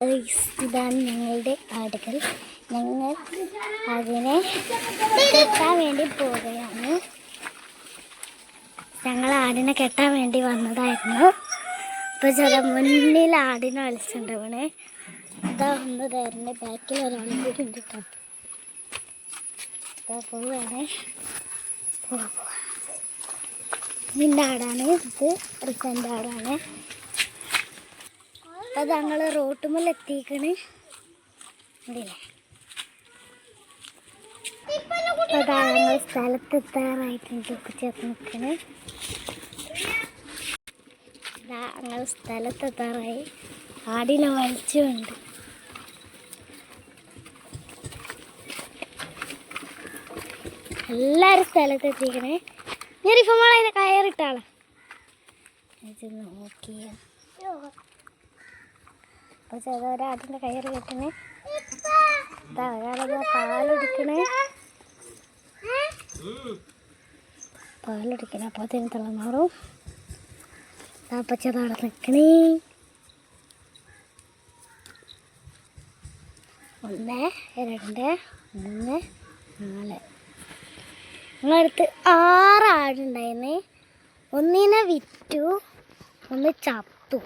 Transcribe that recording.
ഇതാണ് ഞങ്ങളുടെ ആടുകൾ ഞങ്ങൾ അതിനെ കെട്ടാൻ വേണ്ടി പോവുകയാണ്. ഞങ്ങൾ ആടിനെ കെട്ടാൻ വേണ്ടി വന്നതായിരുന്നു. ഇപ്പൊ ചില മുന്നിൽ ആടിനെ വലിച്ചിട്ടുണ്ടാവണേ ഇതാ വന്നതായിരുന്നു ബാക്കിൽ ഒരാൾ കൂടി ഉണ്ട് കേട്ടോ. ഇതാ പോവാ നിന്റെ ആടാണ് ഇത്. റിസന്റെ ആടാണ്. അത് ഞങ്ങൾ റോട്ടുമ്മൽ എത്തിക്കണ്. ഉണ്ടല്ലേ അതാ ഞങ്ങൾ സ്ഥലത്തെത്താറായിട്ടുണ്ട്. ചേർത്ത് നിൽക്കണേ ഇതാ ഞങ്ങൾ സ്ഥലത്തെത്താറായി. ആടിനെ വലിച്ചുണ്ട് എല്ലാവരും സ്ഥലത്തെത്തിക്കണേ. ഞാനിപ്പോൾ നമ്മളതിനെ കയറിട്ടാളെ. ഇത് നോക്കിയ. അപ്പോൾ ഒരാടിന്റെ കയറ് കെട്ടണേ ഇതാ ഒരാളത് പാലെടുക്കണേ. പാലെടുക്കണേ. അപ്പോഴത്തേനും തിളമാറും അപ്പച്ചത് അവിടെ നിൽക്കണേ ഒന്ന് രണ്ട് മൂന്ന് നാല്. ഞങ്ങളടുത്ത് ആറ് ആടുണ്ടായിരുന്നേ ഒന്നിനെ വിറ്റു ഒന്ന് ചത്തു.